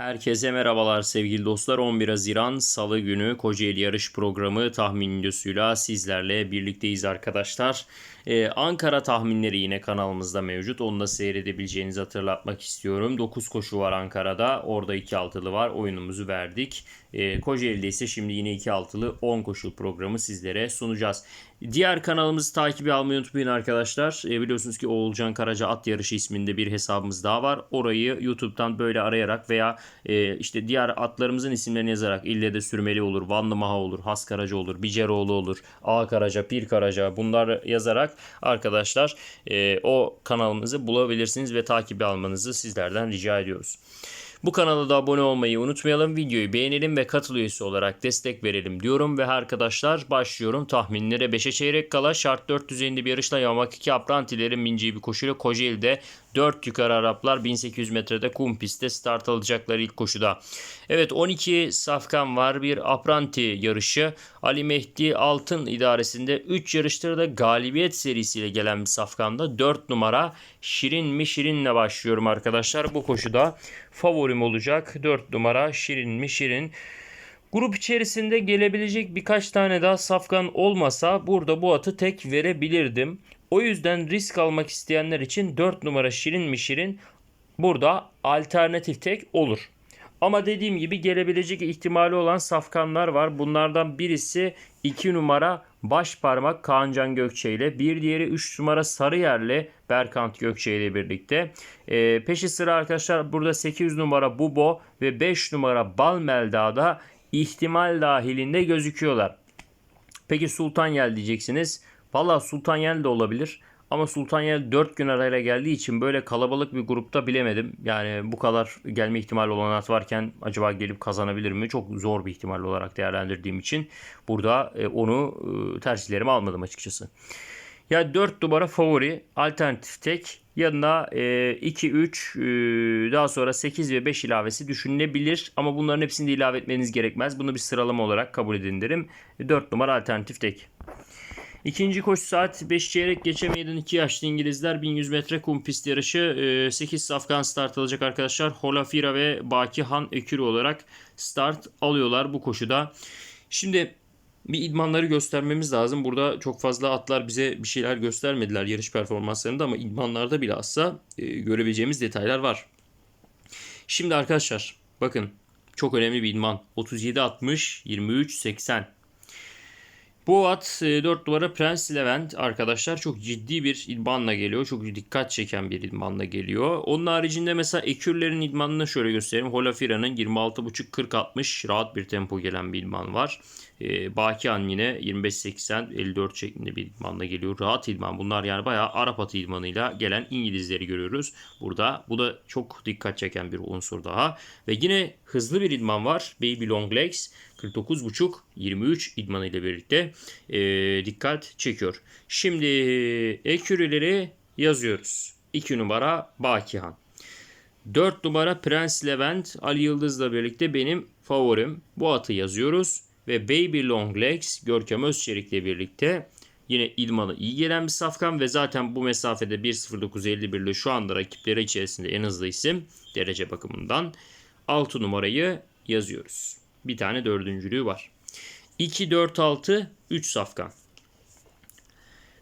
Herkese merhabalar sevgili dostlar. 11 Haziran Salı günü Kocaeli Yarış Programı tahmin videosuyla sizlerle birlikteyiz arkadaşlar. Ee, Ankara tahminleri yine kanalımızda mevcut. Onu da seyredebileceğinizi hatırlatmak istiyorum. 9 koşu var Ankara'da. Orada 2 altılı var. Oyunumuzu verdik. Ee, Kocaeli'de ise şimdi yine 2 altılı 10 koşu programı sizlere sunacağız. Diğer kanalımızı takibi almayı unutmayın arkadaşlar. E, biliyorsunuz ki Oğulcan Karaca At Yarışı isminde bir hesabımız daha var. Orayı YouTube'dan böyle arayarak veya e, işte diğer atlarımızın isimlerini yazarak ille de sürmeli olur, Vanlı Maha olur, Has Karaca olur, Biceroğlu olur, A Karaca, Pir Karaca bunlar yazarak arkadaşlar e, o kanalımızı bulabilirsiniz ve takibi almanızı sizlerden rica ediyoruz. Bu kanala da abone olmayı unutmayalım. Videoyu beğenelim ve katıl üyesi olarak destek verelim diyorum. Ve arkadaşlar başlıyorum tahminlere. 5'e çeyrek kala şart 4 düzeyinde bir yarışla Yamak 2 Aprantilerin bineceği bir koşuyla Kocaeli'de 4 yukarı Araplar 1800 metrede kum pistte start alacaklar ilk koşuda. Evet 12 safkan var bir apranti yarışı. Ali Mehdi Altın idaresinde 3 yarıştır da galibiyet serisiyle gelen bir safkanda 4 numara Şirin mi Şirin'le başlıyorum arkadaşlar. Bu koşuda favorim olacak 4 numara Şirin mi Şirin. Grup içerisinde gelebilecek birkaç tane daha safkan olmasa burada bu atı tek verebilirdim. O yüzden risk almak isteyenler için 4 numara Şirin mi Şirin burada alternatif tek olur. Ama dediğim gibi gelebilecek ihtimali olan safkanlar var. Bunlardan birisi 2 numara baş parmak Kaancan Gökçe ile bir diğeri 3 numara Sarıyer'le Berkant Gökçe ile birlikte. E, peşi sıra arkadaşlar burada 8 numara Bubo ve 5 numara Balmelda'da ihtimal dahilinde gözüküyorlar. Peki Sultanyel diyeceksiniz. Valla Sultanyel de olabilir. Ama Sultanyel 4 gün arayla geldiği için böyle kalabalık bir grupta bilemedim. Yani bu kadar gelme ihtimali olan at varken acaba gelip kazanabilir mi? Çok zor bir ihtimal olarak değerlendirdiğim için burada e, onu e, tercihlerime almadım açıkçası. Ya 4 numara favori alternatif tek yanına 2 3 e, daha sonra 8 ve 5 ilavesi düşünülebilir ama bunların hepsini de ilave etmeniz gerekmez. Bunu bir sıralama olarak kabul edin derim. 4 numara alternatif tek. İkinci koşu saat 5 çeyrek geçe meydan 2 yaşlı İngilizler 1100 metre kum pist yarışı 8 safkan start alacak arkadaşlar. Holafira ve Baki Han Ekürü olarak start alıyorlar bu koşuda. Şimdi bir idmanları göstermemiz lazım. Burada çok fazla atlar bize bir şeyler göstermediler yarış performanslarında ama idmanlarda bilhassa e, görebileceğimiz detaylar var. Şimdi arkadaşlar bakın çok önemli bir idman. 37-60, 23-80. Bu at 4 e, numara Prens Levent arkadaşlar çok ciddi bir idmanla geliyor. Çok dikkat çeken bir idmanla geliyor. Onun haricinde mesela Ekürler'in idmanını şöyle göstereyim. Holafira'nın 26.5-40-60 rahat bir tempo gelen bir idman var. E, Bakian yine 25-80 54 şeklinde bir idmanla geliyor. Rahat idman. Bunlar yani bayağı Arap atı idmanıyla gelen İngilizleri görüyoruz. Burada bu da çok dikkat çeken bir unsur daha. Ve yine hızlı bir idman var. Baby Long Legs 49.5 23 idmanı ile birlikte e, dikkat çekiyor. Şimdi ekürüleri yazıyoruz. 2 numara Bakihan. 4 numara Prens Levent Ali Yıldız'la birlikte benim favorim. Bu atı yazıyoruz. Ve Baby Long Legs Görkem Özçelik'le birlikte yine idmanı iyi gelen bir safkan ve zaten bu mesafede 1.09.51 ile şu anda rakipleri içerisinde en hızlı isim derece bakımından 6 numarayı yazıyoruz. Bir tane dördüncülüğü var. 2, 4, 6, 3 safkan.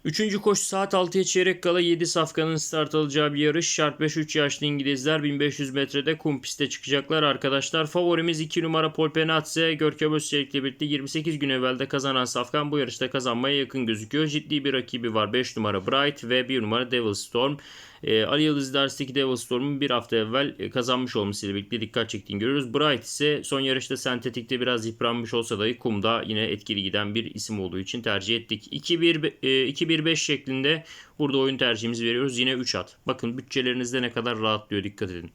Üçüncü koşu saat 6'ya çeyrek kala 7 safkanın start alacağı bir yarış. Şart 5-3 yaşlı İngilizler 1500 metrede kum piste çıkacaklar arkadaşlar. Favorimiz 2 numara Polpenatse. Görkem Özçelik'le birlikte 28 gün evvelde kazanan safkan bu yarışta kazanmaya yakın gözüküyor. Ciddi bir rakibi var. 5 numara Bright ve 1 numara Devil Storm. E, Ali Yıldız Ders'teki Devil Storm'un bir hafta evvel e, kazanmış olmasıyla birlikte dikkat çektiğini görüyoruz. Bright ise son yarışta sentetikte biraz yıpranmış olsa dahi kumda yine etkili giden bir isim olduğu için tercih ettik. 2-1-5 e, şeklinde burada oyun tercihimizi veriyoruz. Yine 3 at. Bakın bütçelerinizde ne kadar rahatlıyor dikkat edin.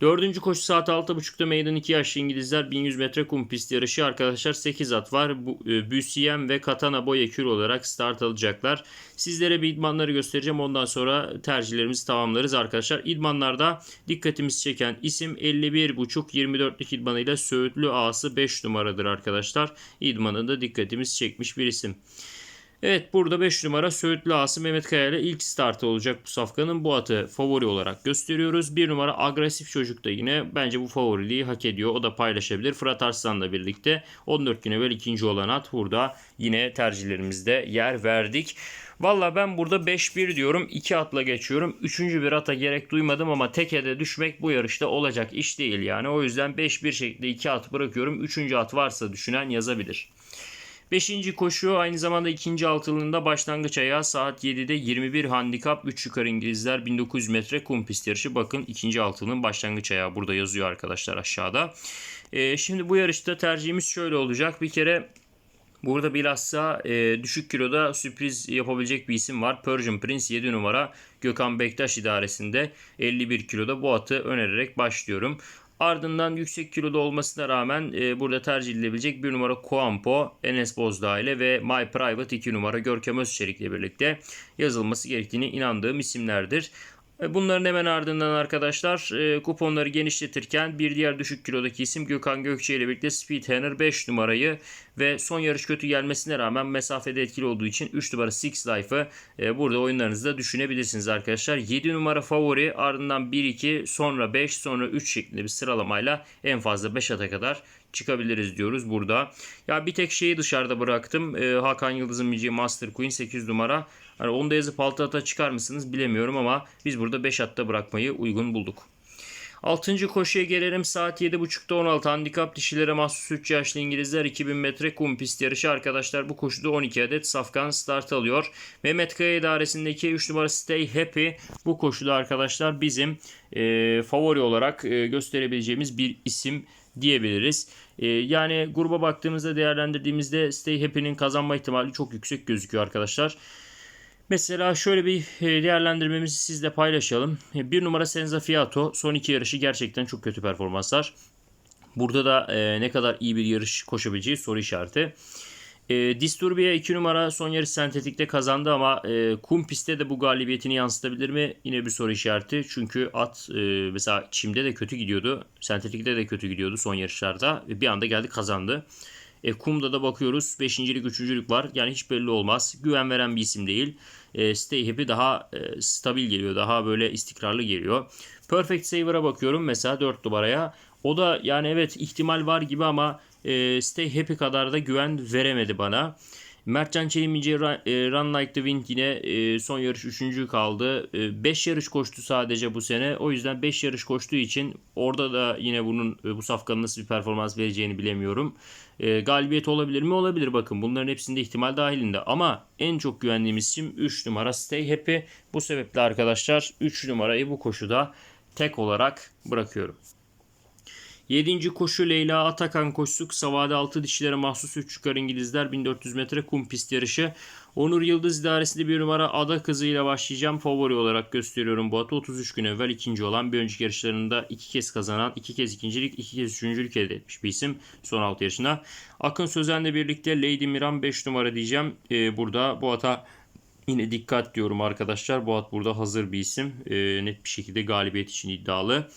Dördüncü koşu saat 6.30'da meydan 2 yaşlı İngilizler 1100 metre kum pist yarışı arkadaşlar 8 at var. Bu, e, Büsiyem ve Katana Boya Kür olarak start alacaklar. Sizlere bir idmanları göstereceğim ondan sonra tercihlerimizi tamamlarız arkadaşlar. İdmanlarda dikkatimizi çeken isim 51.5 24'lük idmanıyla Söğütlü Ağası 5 numaradır arkadaşlar. İdmanında dikkatimizi çekmiş bir isim. Evet burada 5 numara Söğütlü Asım Mehmet Kaya ile ilk startı olacak bu safkanın. Bu atı favori olarak gösteriyoruz. 1 numara agresif çocuk da yine bence bu favoriliği hak ediyor. O da paylaşabilir. Fırat Arslan'la birlikte 14 gün evvel ikinci olan at burada yine tercihlerimizde yer verdik. Valla ben burada 5-1 diyorum. 2 atla geçiyorum. Üçüncü bir ata gerek duymadım ama tekede düşmek bu yarışta olacak iş değil yani. O yüzden 5-1 şeklinde 2 at bırakıyorum. Üçüncü at varsa düşünen yazabilir. Beşinci koşu aynı zamanda ikinci altılığında başlangıç ayağı saat 7'de 21 handikap 3 yukarı İngilizler 1900 metre kum pist yarışı. Bakın ikinci altılığın başlangıç ayağı burada yazıyor arkadaşlar aşağıda. Ee, şimdi bu yarışta tercihimiz şöyle olacak. Bir kere Burada bilhassa e, düşük kiloda sürpriz yapabilecek bir isim var. Persian Prince 7 numara Gökhan Bektaş idaresinde 51 kiloda bu atı önererek başlıyorum. Ardından yüksek kiloda olmasına rağmen e, burada tercih edilebilecek bir numara Kuampo, Enes Bozdağ ile ve My Private 2 numara Görkem Özçelik ile birlikte yazılması gerektiğini inandığım isimlerdir. Bunların hemen ardından arkadaşlar e, kuponları genişletirken bir diğer düşük kilodaki isim Gökhan Gökçe ile birlikte Speedhunter 5 numarayı ve son yarış kötü gelmesine rağmen mesafede etkili olduğu için 3 numara Six Life'ı e, burada oyunlarınızda düşünebilirsiniz arkadaşlar. 7 numara favori ardından 1-2 sonra 5 sonra 3 şeklinde bir sıralamayla en fazla 5 ata kadar çıkabiliriz diyoruz burada. Ya bir tek şeyi dışarıda bıraktım. Ee, Hakan Yıldız'ın mici Master Queen 8 numara. Hani onu da yazıp 6 ata çıkar mısınız bilemiyorum ama biz burada 5 atta bırakmayı uygun bulduk. 6. koşuya gelelim. Saat 7.30'da 16 handikap dişilere mahsus 3 yaşlı İngilizler 2000 metre kum pist yarışı. Arkadaşlar bu koşuda 12 adet safkan start alıyor. Mehmet Kaya idaresindeki 3 numara Stay Happy bu koşuda arkadaşlar bizim e, favori olarak e, gösterebileceğimiz bir isim diyebiliriz. E, yani gruba baktığımızda değerlendirdiğimizde Stay Happy'nin kazanma ihtimali çok yüksek gözüküyor arkadaşlar. Mesela şöyle bir e, değerlendirmemizi sizle paylaşalım. E, Bir numara Senza Fiato son iki yarışı gerçekten çok kötü performanslar. Burada da e, ne kadar iyi bir yarış koşabileceği soru işareti. E, Disturbia 2 numara son yarış sentetikte kazandı ama e, kum pistte de bu galibiyetini yansıtabilir mi? Yine bir soru işareti. Çünkü at e, mesela çimde de kötü gidiyordu. Sentetikte de kötü gidiyordu son yarışlarda. Bir anda geldi kazandı. E, kumda da bakıyoruz. Beşincilik, üçüncülük var. Yani hiç belli olmaz. Güven veren bir isim değil. E, Stay Happy daha e, stabil geliyor. Daha böyle istikrarlı geliyor. Perfect Saver'a bakıyorum mesela 4 numaraya. O da yani evet ihtimal var gibi ama e, Stay Happy kadar da güven veremedi bana. Mertcan Çelikminci Run, e, Run Like the Wind yine e, son yarış 3. kaldı. 5 yarış koştu sadece bu sene. O yüzden 5 yarış koştuğu için orada da yine bunun e, bu safkanın nasıl bir performans vereceğini bilemiyorum. E, galibiyet olabilir mi? Olabilir bakın. Bunların hepsinde ihtimal dahilinde. Ama en çok güvendiğimiz isim 3 numara Stay Happy. Bu sebeple arkadaşlar 3 numarayı bu koşuda tek olarak bırakıyorum. 7. koşu Leyla Atakan koşusu kısa vade 6 dişilere mahsus 3 yukarı İngilizler 1400 metre kum pist yarışı. Onur Yıldız idaresinde bir numara Ada Kızı ile başlayacağım. Favori olarak gösteriyorum bu atı. 33 gün evvel ikinci olan bir önceki yarışlarında iki kez kazanan, iki kez ikincilik, iki kez üçüncülük elde etmiş bir isim son 6 yaşına. Akın Sözen'le birlikte Lady Miran 5 numara diyeceğim. Ee, burada bu ata Yine dikkat diyorum arkadaşlar. Bu at burada hazır bir isim. Ee, net bir şekilde galibiyet için iddialı.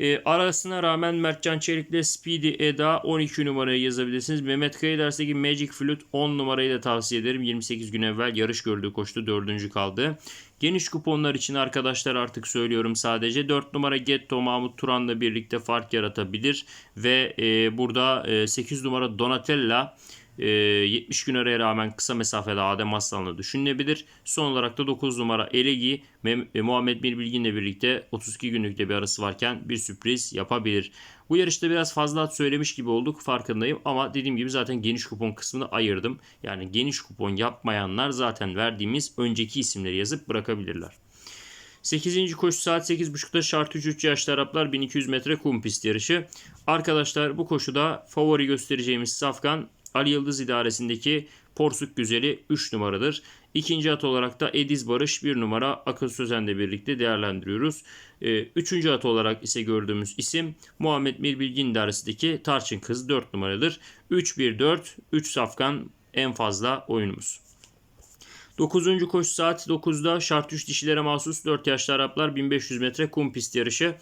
E, arasına rağmen Mertcan Çelik'le Speedy Eda 12 numarayı yazabilirsiniz. Mehmet Kaya dersteki Magic Flute 10 numarayı da tavsiye ederim. 28 gün evvel yarış gördüğü koştu. 4. kaldı. Geniş kuponlar için arkadaşlar artık söylüyorum sadece 4 numara Getto Mahmut Turan'la birlikte fark yaratabilir. Ve e, burada e, 8 numara Donatella 70 gün araya rağmen kısa mesafede Adem Aslan'la düşünülebilir. Son olarak da 9 numara Elegi e, Muhammed Bilgin'le birlikte 32 günlükte bir arası varken bir sürpriz yapabilir. Bu yarışta biraz fazla söylemiş gibi olduk farkındayım ama dediğim gibi zaten geniş kupon kısmını ayırdım. Yani geniş kupon yapmayanlar zaten verdiğimiz önceki isimleri yazıp bırakabilirler. 8. koşu saat 8.30'da şart 3 yaşlı Araplar 1200 metre kum pist yarışı. Arkadaşlar bu koşuda favori göstereceğimiz Safkan Ali Yıldız idaresindeki Porsuk Güzeli 3 numaradır. İkinci at olarak da Ediz Barış 1 numara Akıl Sözen'le birlikte değerlendiriyoruz. Ee, üçüncü at olarak ise gördüğümüz isim Muhammed Mirbilgin idaresindeki Tarçın Kız 4 numaradır. 3-1-4, 3 safkan en fazla oyunumuz. 9. koşu saat 9'da şart 3 dişilere mahsus 4 yaşlı Araplar 1500 metre kum pist yarışı.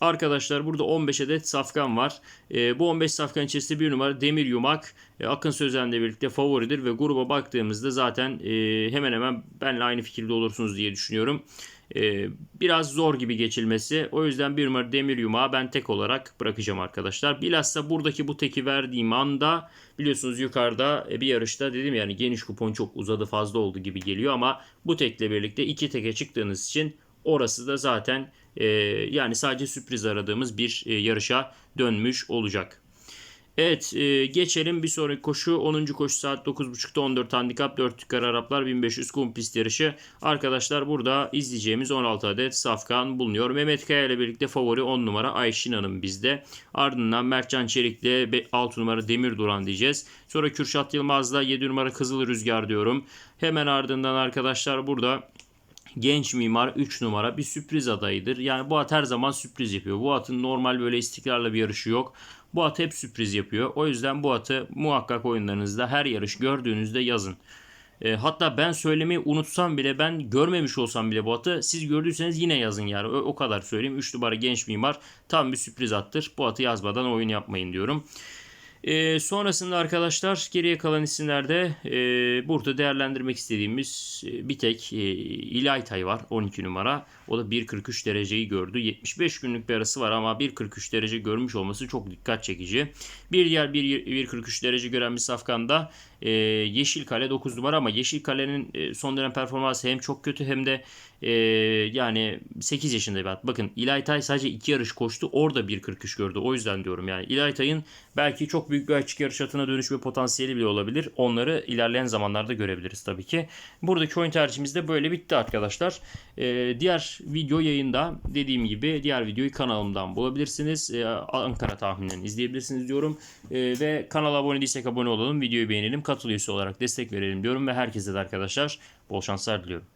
Arkadaşlar burada 15 adet safkan var. E, bu 15 safkan içerisinde bir numara Demir Yumak e, Akın Sözen'le birlikte favoridir ve gruba baktığımızda zaten e, hemen hemen benle aynı fikirde olursunuz diye düşünüyorum. E, biraz zor gibi geçilmesi. O yüzden bir numara Demir Yumağı ben tek olarak bırakacağım arkadaşlar. Bilhassa buradaki bu teki verdiğim anda biliyorsunuz yukarıda e, bir yarışta dedim yani geniş kupon çok uzadı fazla oldu gibi geliyor ama bu tekle birlikte iki teke çıktığınız için orası da zaten e, yani sadece sürpriz aradığımız bir e, yarışa dönmüş olacak. Evet e, geçelim bir sonraki koşu 10. koşu saat 9.30'da 14 handikap 4 tükar Araplar 1500 kum pist yarışı. Arkadaşlar burada izleyeceğimiz 16 adet safkan bulunuyor. Mehmet Kaya ile birlikte favori 10 numara Ayşin Hanım bizde. Ardından Mertcan Çelik'le 6 numara Demir Duran diyeceğiz. Sonra Kürşat Yılmaz'la 7 numara Kızıl Rüzgar diyorum. Hemen ardından arkadaşlar burada genç mimar 3 numara bir sürpriz adayıdır. Yani bu at her zaman sürpriz yapıyor. Bu atın normal böyle istikrarlı bir yarışı yok. Bu at hep sürpriz yapıyor. O yüzden bu atı muhakkak oyunlarınızda her yarış gördüğünüzde yazın. E, hatta ben söylemeyi unutsam bile ben görmemiş olsam bile bu atı siz gördüyseniz yine yazın yani. O, o kadar söyleyeyim. 3 numara genç mimar tam bir sürpriz attır. Bu atı yazmadan oyun yapmayın diyorum. E, sonrasında arkadaşlar geriye kalan isimlerde e, burada değerlendirmek istediğimiz e, bir tek e, İlaytay var 12 numara. O da 1.43 dereceyi gördü. 75 günlük bir arası var ama 1.43 derece görmüş olması çok dikkat çekici. Bir diğer 1.43 derece gören bir safkanda e, Yeşilkale 9 numara ama Yeşilkale'nin e, son dönem performansı hem çok kötü hem de e, yani 8 yaşında bir at. Bakın İlaytay sadece 2 yarış koştu. Orada 1.43 gördü. O yüzden diyorum yani İlaytay'ın belki çok büyük bir açık yarış atına dönüşme potansiyeli bile olabilir. Onları ilerleyen zamanlarda görebiliriz tabii ki. Buradaki oyun tercihimiz de böyle bitti arkadaşlar. E, diğer video yayında dediğim gibi diğer videoyu kanalımdan bulabilirsiniz. E, Ankara tahminlerini izleyebilirsiniz diyorum. E, ve kanala abone değilsek abone olalım. Videoyu beğenelim. Katıl olarak destek verelim diyorum. Ve herkese de arkadaşlar bol şanslar diliyorum.